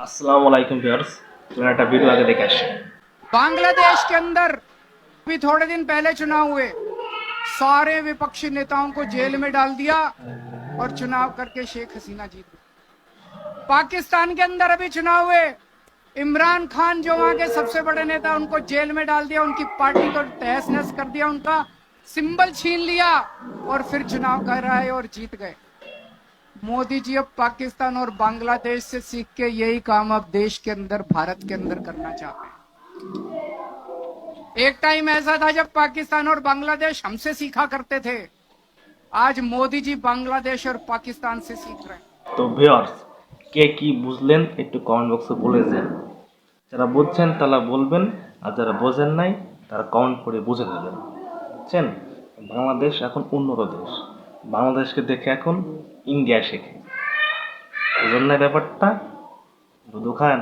अस्सलाम वालेकुम viewers टोनाटा video आगे देखे बांग्लादेश के अंदर भी थोड़े दिन पहले चुनाव हुए। सारे विपक्षी नेताओं को जेल में डाल दिया और चुनाव करके शेख हसीना जीत पाकिस्तान के अंदर अभी चुनाव हुए। इमरान खान जो वहाँ के सबसे बड़े नेता, उनको जेल में डाल दिया, उनकी पार्टी को तहस नहस कर दिया, उनका सिंबल छीन लिया और फिर चुनाव कर रहे और जीत गए। मोदी जी अब पाकिस्तान और बांग्लादेश से सीख के यही काम अब देश के अंदर भारत के अंदर करना चाहते हैं एक टाइम ऐसा था जब पाकिस्तान और बांग्लादेश हमसे सीखा करते थे आज मोदी जी बांग्लादेश और पाकिस्तान से सीख रहे हैं তো ভিউয়ার্স কে কি বুঝলেন একটু কমেন্ট বক্সে বলে দেন যারা বুঝছেন তারা বলবেন আর যারা বোঝেন নাই তারা কমেন্ট করে বুঝে দেবেন বুঝছেন বাংলাদেশ এখন উন্নত দেশ বাংলাদেশকে দেখে এখন ইন্ডিয়া শেখে। এই জন্য ব্যাপারটা দুদু খান।